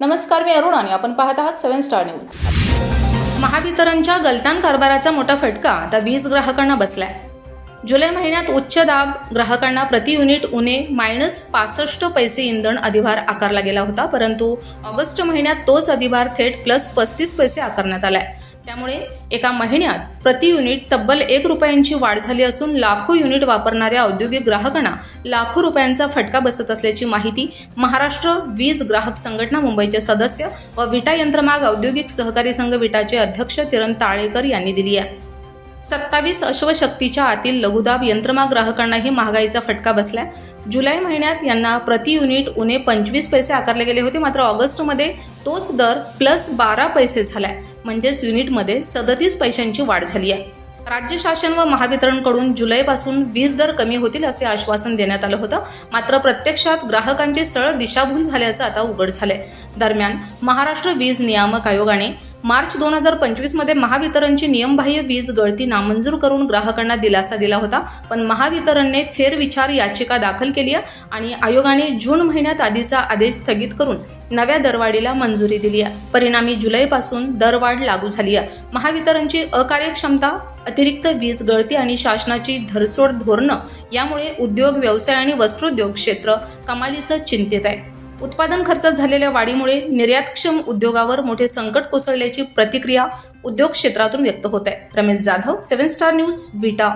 नमस्कार मी अरुण आणि आपण पाहत आहात सेव्हन स्टार न्यूज. महावितरणच्या गलतान कारभाराचा मोठा फटका आता वीज ग्राहकांना बसलाय. जुलै महिन्यात उच्च दाब ग्राहकांना प्रति युनिट उणे मायनस पासष्ट पैसे इंधन अधिभार आकारला गेला होता परंतु ऑगस्ट महिन्यात तोच अधिभार थेट प्लस पस्तीस पैसे आकारण्यात आलाय. त्यामुळे एका महिन्यात प्रति युनिट तब्बल एक रुपयांची वाढ झाली असून लाखो युनिट वापरणाऱ्या औद्योगिक ग्राहकांना लाखो रुपयांचा फटका बसत असल्याची माहिती महाराष्ट्र वीज ग्राहक संघटना मुंबईचे सदस्य व विटा यंत्रमाग औद्योगिक सहकारी संघ विटाचे अध्यक्ष किरण ताळेकर यांनी दिली आहे. सत्तावीस अश्वशक्तीच्या आतील लघुदाब यंत्रमाग ग्राहकांनाही महागाईचा फटका बसला जुलै महिन्यात यांना प्रति युनिट उणे पंचवीस पैसे आकारले गेले होते मात्र ऑगस्टमध्ये तोच दर प्लस बारा पैसे झालाय. म्हणजेच युनिटमध्ये सदतीस पैशांची वाढ झाली आहे. राज्य शासन व महावितरणकडून जुलैपासून वीज दर कमी होतील असे आश्वासन देण्यात आलं होतं. मात्र प्रत्यक्षात ग्राहकांची सरळ दिशाभूल झाल्याचं आता उघड झालंय. दरम्यान महाराष्ट्र वीज नियामक आयोगाने मार्च दोन हजार पंचवीसमध्ये महावितरणची नियमबाह्य वीज गळती नामंजूर करून ग्राहकांना दिलासा दिला होता. पण महावितरणने फेरविचार याचिका दाखल केली आहे आणि आयोगाने जून महिन्यात आधीचा आदेश स्थगित करून नव्या दरवाढीला मंजुरी दिली आहे. परिणामी जुलैपासून दरवाढ लागू झाली आहे. महावितरणची अकार्यक्षमता अतिरिक्त वीज गळती आणि शासनाची धरसोड धोरणं यामुळे उद्योग व्यवसाय आणि वस्त्रोद्योग क्षेत्र कमालीचं चिंतेत आहे. उत्पादन खर्चात झालेल्या वाढीमुळे निर्यातक्षम उद्योगावर मोठे संकट कोसळल्याची प्रतिक्रिया उद्योग क्षेत्रातून व्यक्त होत आहे. Ramesh Jadhav seven star news Vita